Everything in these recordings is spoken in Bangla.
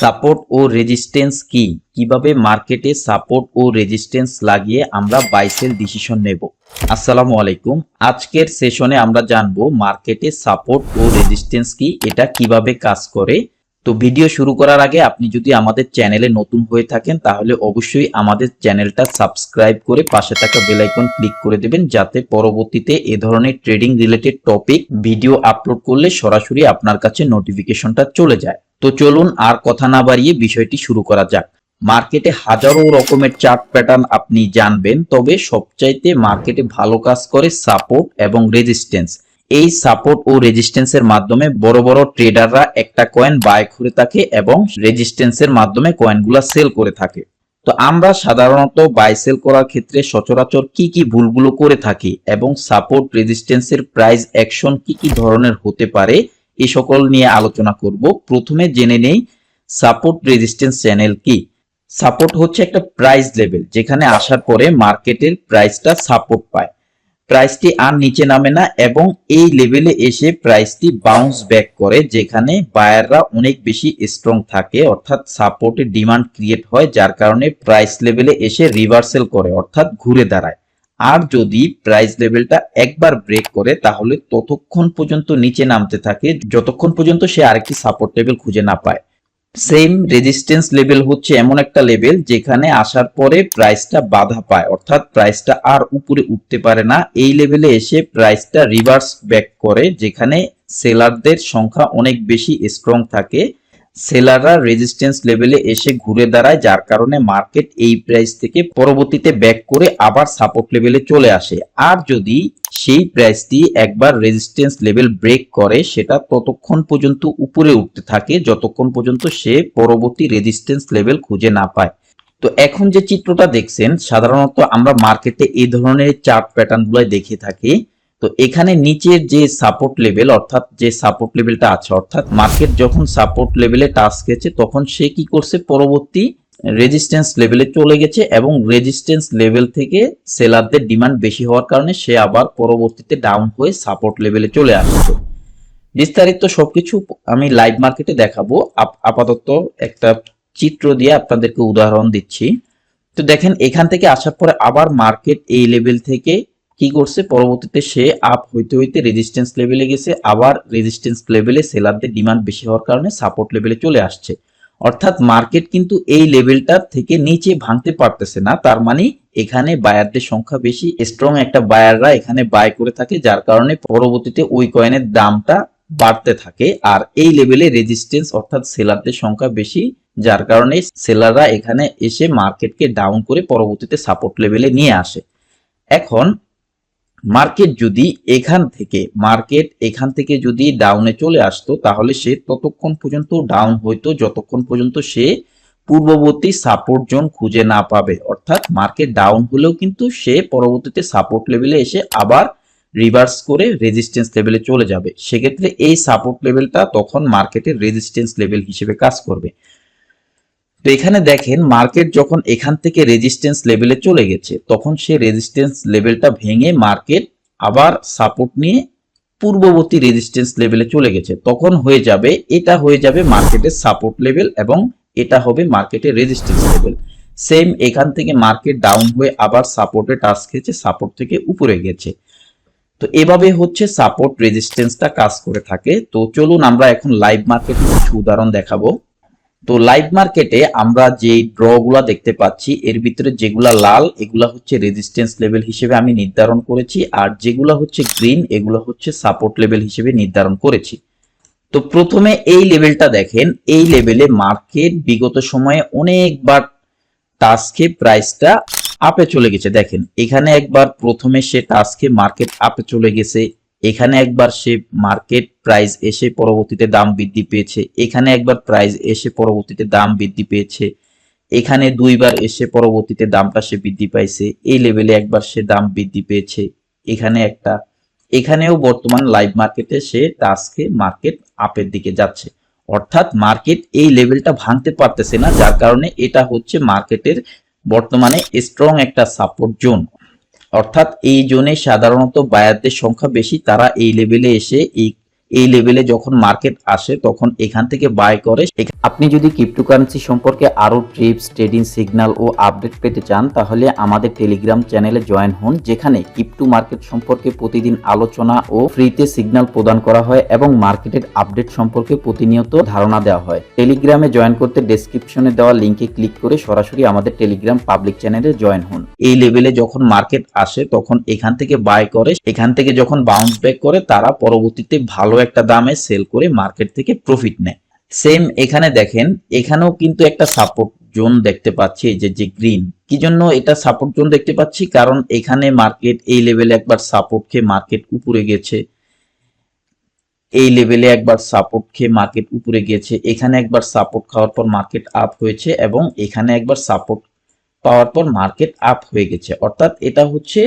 সাপোর্ট ও রেজিস্ট্যান্স কি? কীভাবে মার্কেটে সাপোর্ট ও রেজিস্ট্যান্স লাগিয়ে আমরা বাইসেল ডিসিশন নেব? আসসালামু আলাইকুম। আজকের সেশনে আমরা জানব মার্কেটে সাপোর্ট ও রেজিস্ট্যান্স কি, এটা কীভাবে কাজ করে তো ভিডিও শুরু করার আগে আপনি যদি আমাদের চ্যানেলে নতুন হয়ে থাকেন, তাহলে অবশ্যই আমাদের চ্যানেলটা সাবস্ক্রাইব করে পাশে থাকা বেল আইকন ক্লিক করে দেবেন, যাতে পরবর্তীতে এ ধরনের trading related topic video upload করলে সরাসরি আপনার কাছে নোটিফিকেশনটা চলে যায়। তো চলুন আর কথা না বাড়িয়ে বিষয়টি শুরু করা যাক। মার্কেটে হাজারো রকমের চার্ট প্যাটার্ন আপনি জানবেন, তবে সবচাইতে মার্কেটে ভালো কাজ করে সাপোর্ট এবং রেজিস্ট্যান্স এই সাপোর্ট ও রেজিস্ট্যান্সের মাধ্যমে বড় বড় ট্রেডাররা একটা কয়েন বাই করে থাকে এবং রেজিস্ট্যান্সের মাধ্যমে কয়েনগুলা সেল করে থাকে। তো আমরা সাধারণত বাই সেল করার ক্ষেত্রে সচরাচর কি কি ভুলগুলো করে থাকি এবং সাপোর্ট রেজিস্ট্যান্সের প্রাইস অ্যাকশন কি কি ধরনের হতে পারে এ সকল নিয়ে আলোচনা করব। প্রথমে জেনে নেই সাপোর্ট রেজিস্ট্যান্স চ্যানেল কি। সাপোর্ট হচ্ছে একটা প্রাইস লেভেল যেখানে আসার পরে মার্কেটের প্রাইসটা সাপোর্ট পায়। প্রাইসটি আর নিচে নামে না এবং এই লেভেলে এসে প্রাইসটি বাউন্স ব্যাক করে, যেখানে বায়াররা অনেক বেশি স্ট্রং থাকে, অর্থাৎ সাপোর্টের ডিমান্ড ক্রিয়েট হয়, যার কারণে প্রাইস লেভেলে এসে রিভার্সেল করে, অর্থাৎ ঘুরে দাঁড়ায়। আর যদি প্রাইস লেভেলটা একবার ব্রেক করে, তাহলে ততক্ষণ পর্যন্ত নিচে নামতে থাকে, যতক্ষণ পর্যন্ত সে আরেকটি সাপোর্ট লেভেল খুঁজে না পায়। সেম রেজিস্ট্যান্স লেভেল হচ্ছে এমন একটা লেভেল যেখানে আসার পরে প্রাইসটা বাধা পায়। অর্থাৎ প্রাইসটা আর উপরে উঠতে পারে না। এই লেভেলে এসে প্রাইসটা রিভার্স ব্যাক করে, যেখানে সেলারদের সংখ্যা অনেক বেশি স্ট্রং থাকে। সেলাররা রেজিস্ট্যান্স লেভেলে এসে ঘুরে দাঁড়ায়, যার কারণে মার্কেট এই প্রাইস থেকে পরবর্তীতে ব্যাক করে আবার সাপোর্ট লেভেলে চলে আসে। আর যদি সেই প্রাইসটি একবার রেজিস্ট্যান্স লেভেল ব্রেক করে, সেটা ততক্ষণ পর্যন্ত উপরে উঠতে থাকে, যতক্ষণ পর্যন্ত সে পরবর্তী রেজিস্ট্যান্স লেভেল খুঁজে না পায়। তো এখন যে চিত্রটা দেখছেন, সাধারণত আমরা মার্কেটে এই ধরনের চার্ট প্যাটার্ন গুলাই দেখে থাকি। তো এখানে নিচের যে সাপোর্ট লেভেল অর্থাৎ যে সাপোর্ট লেভেলটা আছে, অর্থাৎ মার্কেট যখন সাপোর্ট লেভেলে টাচ গেছে তখন সে কি করছে? পরবর্তী রেজিস্ট্যান্স লেভেলে চলে গেছে এবং রেজিস্ট্যান্স লেভেল থেকে সেলারদের ডিমান্ড বেশি হওয়ার কারণে সে আবার পরবর্তীতে ডাউন হয়ে সাপোর্ট লেভেলে চলে আসছে। বিস্তারিত সবকিছু আমি লাইভ মার্কেটে দেখাবো। আপ- আপাতত একটা চিত্র দিয়ে আপনাদেরকে উদাহরণ দিচ্ছি। তো দেখেন, এখান থেকে আসার পরে আবার মার্কেট এই লেভেল থেকে কি করছে? পরবর্তীতে সে আপ হইতে হইতে রেজিস্ট্যান্স লেভেলে গেছে। আবার রেজিস্ট্যান্স লেভেলে সেলারদের ডিমান্ড বেশি হওয়ার কারণে সাপোর্ট লেভেলে চলে আসছে। অর্থাৎ মার্কেট কিন্তু এই লেভেলটার থেকে নিচে ভাঙতে পারতেছে না। তার মানে এখানে বায়ারদের সংখ্যা বেশি। স্ট্রং একটা বায়াররা এখানে বাই করে থাকে, যার কারণে পরবর্তীতে ওই কয়েনের দামটা বাড়তে থাকে। আর এই লেভেলে রেজিস্ট্যান্স অর্থাৎ সেলারদের সংখ্যা বেশি, যার কারণে সেলাররা এখানে এসে মার্কেটকে ডাউন করে পরবর্তীতে সাপোর্ট লেভেলে নিয়ে আসে। এখন মার্কেট যদি এখান থেকে, মার্কেট এখান থেকে যদি ডাউনে চলে আসতো, তাহলে সে ততক্ষণ পর্যন্ত ডাউন হইতো যতক্ষণ পর্যন্ত সে পূর্ববর্তী সাপোর্ট জোন খুঁজে না পাবে। অর্থাৎ মার্কেট ডাউন হলেও কিন্তু সে পরবর্তীতে সাপোর্ট লেভেলে এসে আবার রিভার্স করে রেজিস্ট্যান্স লেভেলে চলে যাবে। সেক্ষেত্রে এই সাপোর্ট লেভেলটা তখন মার্কেটের রেজিস্ট্যান্স লেভেল হিসেবে কাজ করবে। তো এখানে দেখেন মার্কেট যখন এখান থেকে রেজিস্ট্যান্স লেভেলে চলে গেছে, তখন সে রেজিস্ট্যান্স লেভেলটা ভেঙে মার্কেট আবার সাপোর্ট নিয়ে পূর্ববর্তী রেজিস্ট্যান্স লেভেলে চলে গেছে। তখন হয়ে যাবে, এটা হয়ে যাবে মার্কেটের সাপোর্ট লেভেল এবং এটা হবে মার্কেটের রেজিস্ট্যান্স লেভেল সেম এখান থেকে মার্কেট ডাউন হয়ে আবার সাপোর্টে টাচ খেয়েছে সাপোর্ট থেকে উপরে গেছে। তো এভাবে হচ্ছে সাপোর্ট রেজিস্ট্যান্সটা কাজ করে থাকে। তো চলুন আমরা এখন লাইভ মার্কেটে কিছু উদাহরণ দেখাবো। তো লাইভ মার্কেটে আমরা যে ড্রগুলা দেখতে পাচ্ছি, এর ভিতরে যেগুলা লাল, এগুলা হচ্ছে রেজিস্ট্যান্স লেভেল হিসেবে আমি নির্ধারণ করেছি আর যেগুলা হচ্ছে গ্রিন এগুলো হচ্ছে সাপোর্ট লেভেল হিসেবে নির্ধারণ করেছি। তো প্রথমে এই লেভেলটা দেখেন, এই লেভেলে মার্কেট বিগত সময়ে অনেকবার টাস্কে প্রাইসটা আপে চলে গেছে। দেখেন, এখানে একবার প্রথমে সে টাস্কে মার্কেট আপে চলে গেছে এখানে একবার সে মার্কেট প্রাইস এসে পরবর্তীতে দাম বৃদ্ধি পেয়েছে, এখানে একবার প্রাইস এসে পরবর্তীতে দাম বৃদ্ধি পেয়েছে, এখানে দুইবার এসে পরবর্তীতে দামটা সে বৃদ্ধি পাইছে, এই লেভেলে একবার সে দাম বৃদ্ধি পেয়েছে, এখানে একটা, এখানেও বর্তমান লাইভ মার্কেটে সে টাস্কে মার্কেট আপের দিকে যাচ্ছে, অর্থাৎ মার্কেট এই লেভেলটা ভাঙতে পারতেছে না, যার কারণে এটা হচ্ছে মার্কেটের বর্তমানে স্ট্রং একটা সাপোর্ট জোন অর্থাৎ এই জোনে সাধারণত বায়ারদের সংখ্যা বেশি তারা এই লেভেলে এসে এই এই লেভেলে যখন মার্কেট আসে, তখন এখান থেকে বাই করে। আপনি যদি ক্রিপ্টোকারেন্সি সম্পর্কে আরও ট্রিপস ট্রেডিং সিগন্যাল ও আপডেট পেতে চান, তাহলে আমাদের টেলিগ্রাম চ্যানেলে জয়েন হন, যেখানে ক্রিপ্টো মার্কেট সম্পর্কে প্রতিদিন আলোচনা ও ফ্রিতে সিগন্যাল প্রদান করা হয় এবং মার্কেটের আপডেট সম্পর্কে প্রতিনিয়ত ধারণা দেওয়া হয়। টেলিগ্রামে জয়েন করতে ডেসক্রিপশনে দেওয়া লিঙ্কে ক্লিক করে সরাসরি আমাদের টেলিগ্রাম পাবলিক চ্যানেলে জয়েন হন। এই লেভেলে যখন মার্কেট আসে, তখন এখান থেকে বাই করে, এখান থেকে যখন বাউন্স ব্যাক করে, তারা পরবর্তীতে ভালো একটা দামে সেল করে মার্কেট থেকে প্রফিট নেয়। সেম এখানে দেখেন, এখানেও কিন্তু একটা সাপোর্ট জোন দেখতে পাচ্ছি যে যে গ্রিন কি জন্য এটা সাপোর্ট জোন দেখতে পাচ্ছি? কারণ এখানে মার্কেট এই লেভেলে একবার সাপোর্ট খেয়ে মার্কেট উপরে গেছে। এই লেভেলে একবার সাপোর্ট খেয়ে মার্কেট উপরে গিয়েছে এখানে একবার সাপোর্ট খাওয়ার পর মার্কেট আপ হয়েছে এবং এখানে একবার সাপোর্ট পাওয়ার পর মার্কেট আপ হয়ে গেছে। অর্থাৎ এটা হচ্ছে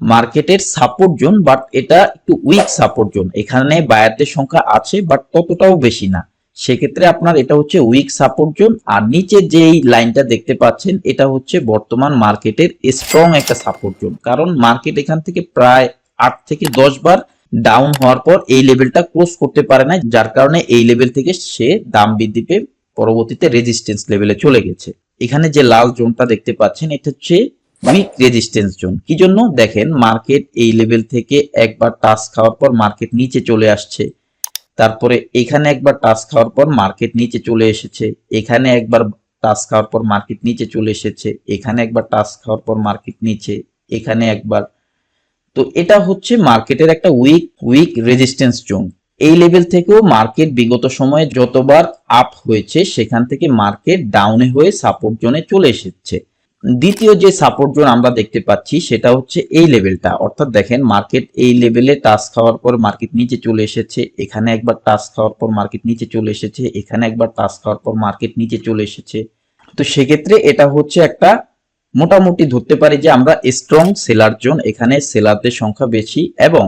মার্কেটের সাপোর্ট জোন বাট এটা একটু উইক সাপোর্ট জোন এখানে বায়ারদের সংখ্যা আছে বাট ততটাও বেশি না। সেক্ষেত্রে আপনার এটা হচ্ছে উইক সাপোর্ট জোন আর নিচে যেই লাইনটা দেখতে পাচ্ছেন, এটা হচ্ছে বর্তমান মার্কেটের স্ট্রং একটা সাপোর্ট জোন কারণ মার্কেট এখান থেকে প্রায় আট থেকে দশ বার ডাউন হওয়ার পর এই লেভেলটা ক্লোজ করতে পারে না, যার কারণে এই লেভেল থেকে সে দাম বৃদ্ধি পেয়ে পরবর্তীতে রেজিস্ট্যান্স লেভেলে চলে গেছে। এখানে যে লাল জোনটা দেখতে পাচ্ছেন, এটা হচ্ছে উইক রেজিস্ট্যান্স জোন কি জন্য? দেখেন মার্কেট এই লেভেল থেকে একবার টাচ খাওয়ার পর মার্কেট নিচে চলে আসছে। তারপরে এখানে একবার টাচ খাওয়ার পর মার্কেট নিচে চলে এসেছে। এখানে একবার টাচ খাওয়ার পর মার্কেট নিচে চলে এসেছে। এখানে একবার টাচ খাওয়ার পর মার্কেট নিচে। এখানে একবার। তো এটা হচ্ছে মার্কেটের একটা উইক উইক রেজিস্ট্যান্স জোন এই লেভেল থেকেও মার্কেট বিগত সময়ে যতবার আপ হয়েছে, সেখান থেকে মার্কেট ডাউনে হয়ে সাপোর্ট জোনে চলে এসেছে। দ্বিতীয় যে সাপোর্ট জোন আমরা দেখতে পাচ্ছি, সেটা হচ্ছে এই লেভেলটা অর্থাৎ দেখেন মার্কেট এই লেভেলে টাচ খাওয়ার পর মার্কেট নিচে চলে এসেছে, এখানে একবার টাচ খাওয়ার পর মার্কেট নিচে চলে এসেছে, এখানে একবার টাচ খাওয়ার পর মার্কেট নিচে চলে এসেছে। তো সেক্ষেত্রে এটা হচ্ছে একটা মোটামুটি ধরতে পারি যে আমরা স্ট্রং সেলার জোন এখানে সেলারদের সংখ্যা বেশি এবং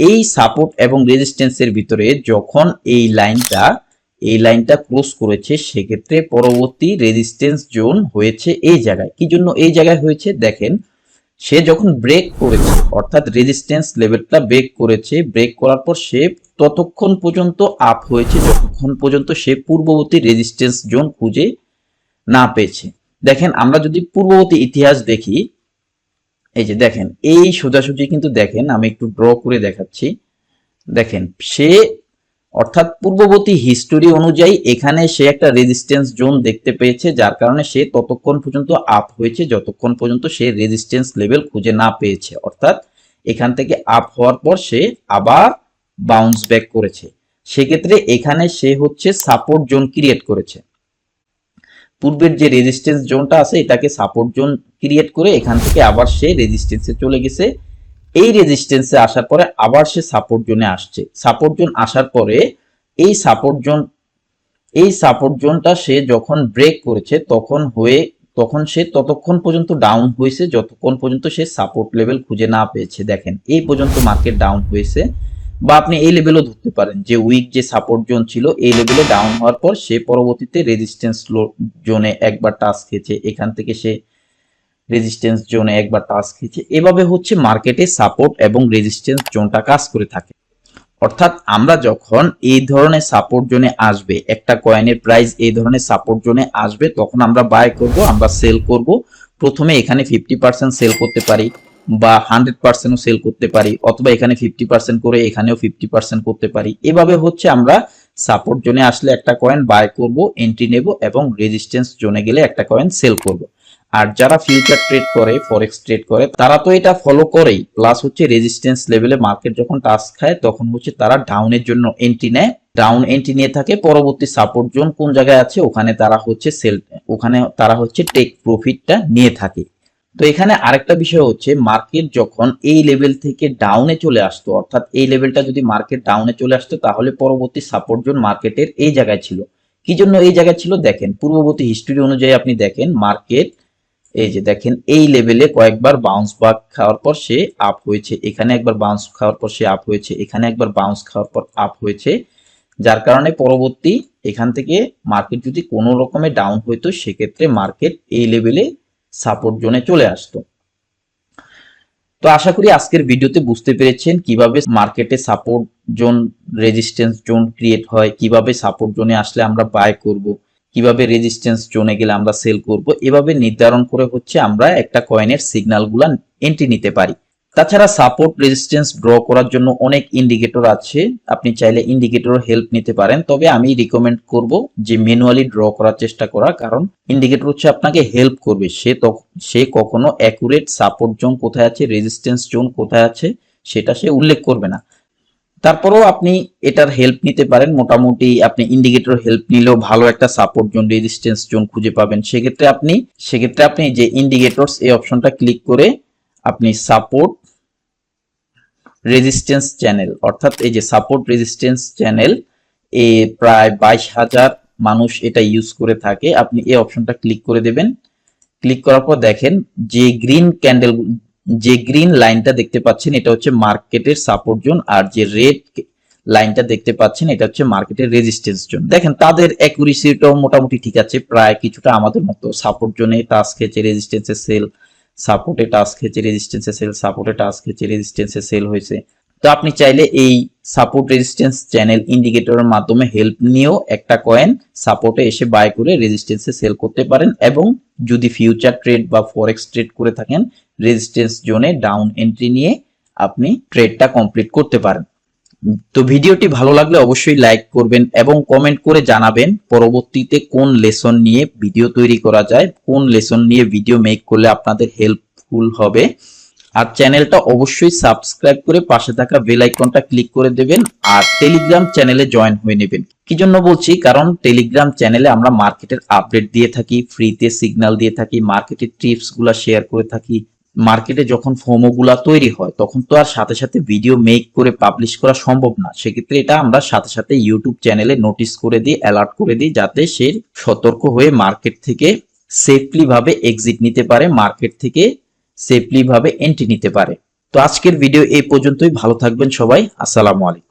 এই সাপোর্ট এবং রেজিস্ট্যান্সের ভিতরে যখন এই লাইনটা এই লাইনটা ক্রস করেছে, সেক্ষেত্রে পরবর্তী রেজিস্ট্যান্স জোন হয়েছে এই জায়গায়। কি জন্য এই জায়গায় হয়েছে? দেখেন, সে যখন ব্রেক করেছে, অর্থাৎ রেজিস্ট্যান্স লেভেলটা ব্রেক করেছে ব্রেক করার পর সে ততক্ষণ পর্যন্ত আপ হয়েছে, যতক্ষণ পর্যন্ত সে পূর্ববর্তী রেজিস্ট্যান্স জোন খুঁজে না পেয়েছে। দেখেন, আমরা যদি পূর্ববর্তী ইতিহাস দেখি, এই যে দেখেন, এই সোজাসুজি কিন্তু দেখেন, আমি একটু ড্র করে দেখাচ্ছি। দেখেন, সে অর্থাৎ পূর্ববর্তী হিস্টোরি অনুযায়ী এখানে সে একটা রেজিস্ট্যান্স জোন দেখতে পেয়েছে, যার কারণে সে ততক্ষণ পর্যন্ত আপ হয়েছে, যতক্ষণ পর্যন্ত সে রেজিস্ট্যান্স লেভেল খুঁজে না পেয়েছে। অর্থাৎ এখান থেকে আপ হওয়ার পর সে আবার বাউন্স ব্যাক করেছে। সেক্ষেত্রে এখানে সে হচ্ছে সাপোর্ট জোন ক্রিয়েট করেছে। পূর্বের যে রেজিস্ট্যান্স জোনটা আছে, এটাকে সাপোর্ট জোন ক্রিয়েট করে এখান থেকে আবার সে রেজিস্ট্যান্সে চলে গেছে। এই রেজিস্ট্যান্সে আসার পরে আবার সে সাপোর্ট জোনে আসছে। সাপোর্ট জোন আসার পরে এই সাপোর্ট জোন এই সাপোর্ট জোনটা সে যখন ব্রেক করেছে, তখন হয়ে তখন সে ততক্ষণ পর্যন্ত ডাউন হয়েছে, যতক্ষণ পর্যন্ত সে সাপোর্ট লেভেল খুঁজে না পেয়েছে। দেখেন, এই পর্যন্ত মার্কেট ডাউন হয়েছে। বা আপনি এই লেভেলও ধরতে পারেন, যে উইক যে সাপোর্ট জোন ছিল, এই লেভেলে ডাউন হওয়ার পর সে পরবর্তীতে রেজিস্ট্যান্স জোনে একবার টাচ খেয়েছে। এখান থেকে সে রেজিস্ট্যান্স জোনে একবার টাচ খেয়েছে এভাবে হচ্ছে মার্কেটে সাপোর্ট এবং রেজিস্ট্যান্স জোনটা কাজ করে থাকে। অর্থাৎ আমরা যখন এই ধরনের সাপোর্ট জোনে আসবে, একটা কয়েনের প্রাইস এই ধরনের সাপোর্ট জোনে আসবে, তখন আমরা বাই করব, আমরা সেল করব। প্রথমে এখানে ফিফটি পার্সেন্ট সেল করতে পারি বা হান্ড্রেড পার্সেন্টও সেল করতে পারি, অথবা এখানে ফিফটি পার্সেন্ট করে এখানেও ফিফটি পার্সেন্ট করতে পারি। এভাবে হচ্ছে আমরা সাপোর্ট জোনে আসলে একটা কয়েন বাই করব এন্ট্রি নেব এবং রেজিস্ট্যান্স জোনে গেলে একটা কয়েন সেল করব। আর যারা ফিউচার ট্রেড করে ফরেক্স ট্রেড করে, তারা তো এটা ফলো করেই। প্লাস হচ্ছে রেজিস্ট্যান্স লেভেলে মার্কেট যখন টাচ খায়, তখন হচ্ছে তারা ডাউনের জন্য এন্ট্রি নেয়। ডাউন এন্ট্রি নিয়ে থাকে, পরবর্তী সাপোর্ট জোন কোন জায়গায় আছে, ওখানে তারা হচ্ছে সেল ওখানে তারা হচ্ছে টেক প্রফিটটা নিয়ে থাকে। তো এখানে আরেকটা বিষয় হচ্ছে মার্কেট যখন এই লেভেল থেকে ডাউনে চলে আসতো, অর্থাৎ এই লেভেলটা যদি মার্কেট ডাউনে চলে আসতো, তাহলে পরবর্তী সাপোর্ট জোন মার্কেটের এই জায়গায় ছিল। কি জন্য এই জায়গায় ছিল? দেখেন, পূর্ববর্তী হিস্টোরি অনুযায়ী আপনি দেখেন মার্কেট এই যে দেখেন, এই লেভেলে কয়েকবার বাউন্স বাক খাওয়ার পর সে আপ হয়েছে। এখানে একবার বাউন্স খাওয়ার পর সে আপ হয়েছে, এখানে একবার বাউন্স খাওয়ার পর আপ হয়েছে। যার কারণে পরবর্তী এখান থেকে মার্কেট যদি কোনো রকমে ডাউন হইতো, সেক্ষেত্রে মার্কেট এই লেভেলে সাপোর্ট জোনে চলে আসতো। তো আশা করি আজকের ভিডিওতে বুঝতে পেরেছেন কীভাবে মার্কেটে support zone resistance zone create হয়, কীভাবে সাপোর্ট জোনে আসলে আমরা বাই করব। কীভাবে রেজিস্ট্যান্স জোনে গেলে আমরা সেল করব, এভাবে নির্ধারণ করে হচ্ছে আমরা একটা কয়েনের সিগন্যালগুলো এন্ট্রি নিতে পারি। তাছাড়া সাপোর্ট রেজিস্ট্যান্স ড্র করার জন্য অনেক ইন্ডিকেটর আছে, আপনি চাইলে ইন্ডিকেটর হেল্প নিতে পারেন। তবে আমি রিকমেন্ড করব যে ম্যানুয়ালি ড্র করার চেষ্টা করা, কারণ ইন্ডিকেটর হচ্ছে আপনাকে হেল্প করবে। সে সে কখনো অ্যাকুরেট সাপোর্ট জোন কোথায় আছে রেজিস্ট্যান্স জোন কোথায় আছে, সেটা সে উল্লেখ করবে না। তারপরেও আপনি এটার হেল্প নিতে পারেন। মোটামুটি আপনি ইন্ডিকেটর হেল্প নিলেও ভালো একটা সাপোর্ট জোন রেজিস্ট্যান্স জোন খুঁজে পাবেন। সেক্ষেত্রে আপনি সেক্ষেত্রে আপনি যে ইন্ডিকেটরস এই অপশনটা ক্লিক করে আপনি সাপোর্ট রেজিস্ট্যান্স চ্যানেল অর্থাৎ এই যে সাপোর্ট রেজিস্ট্যান্স চ্যানেল এ প্রায় বাইশ হাজার মানুষ এটা ইউজ করে থাকে। আপনি এই অপশনটা ক্লিক করে দেবেন। ক্লিক করার পর দেখেন যে গ্রিন ক্যান্ডেল যে গ্রিন লাইনটা দেখতে পাচ্ছেন, এটা হচ্ছে মার্কেটের সাপোর্ট জোন, আর যে রেড লাইনটা দেখতে পাচ্ছেন, এটা হচ্ছে মার্কেটের রেজিস্ট্যান্স জোন। দেখেন, তাদের অ্যাকুরেসিটাও মোটামুটি ঠিক আছে, প্রায় কিছুটা আমাদের মতো সাপোর্ট জোনে টাচ খেয়েছে রেজিস্ট্যান্সে সেল সাপোর্টে টাচ খেয়েছে রেজিস্ট্যান্সে সেল সাপোর্টে টাচ খেয়েছে রেজিস্ট্যান্সে সেল হয়েছে। তো আপনি চাইলে এই সাপোর্ট রেজিস্ট্যান্স চ্যানেল ইন্ডিকেটরের মাধ্যমে হেল্প নিয়েও একটা কয়েন সাপোর্টে এসে বাই করে রেজিস্ট্যান্সে সেল করতে পারেন, এবং যদি ফিউচার ট্রেড বা ফরেক্স ট্রেড করে থাকেন রেজিস্ট্যান্স জোনে ডাউন এন্ট্রি নিয়ে আপনি ট্রেডটা কমপ্লিট করতে পারেন। তো ভিডিওটি ভালো লাগলে অবশ্যই লাইক করবেন এবং কমেন্ট করে জানাবেন পরবর্তীতে কোন লেসন নিয়ে ভিডিও তৈরি করা যায়, কোন লেসন নিয়ে ভিডিও মেক করলে আপনাদের হেল্পফুল হবে। আর চ্যানেলটা অবশ্যই সাবস্ক্রাইব করে পাশে থাকা বেল আইকনটা ক্লিক করে দেবেন আর টেলিগ্রাম চ্যানেলে জয়েন হয়ে নেবেন। কি জন্য বলছি? কারণ টেলিগ্রাম চ্যানেলে আমরা মার্কেটের আপডেট দিয়ে থাকি ফ্রিতে সিগন্যাল দিয়ে থাকি মার্কেটের টিপসগুলা শেয়ার করে থাকি মার্কেটে যখন ফোমো গুলা তৈরি হয়, তখন তো আর সাথে সাথে ভিডিও মেক করে পাবলিশ করা সম্ভব না। সেক্ষেত্রে এটা আমরা সাথে সাথে ইউটিউব চ্যানেলে নোটিস করে দিই অ্যালার্ট করে দিই, যাতে সে সতর্ক হয়ে মার্কেট থেকে সেফলি ভাবে এক্সিট নিতে পারে মার্কেট থেকে সেফলি ভাবে এন্ট্রি নিতে পারে। তো আজকের ভিডিও এই পর্যন্তই। ভালো থাকবেন সবাই। আসসালামু আলাইকুম।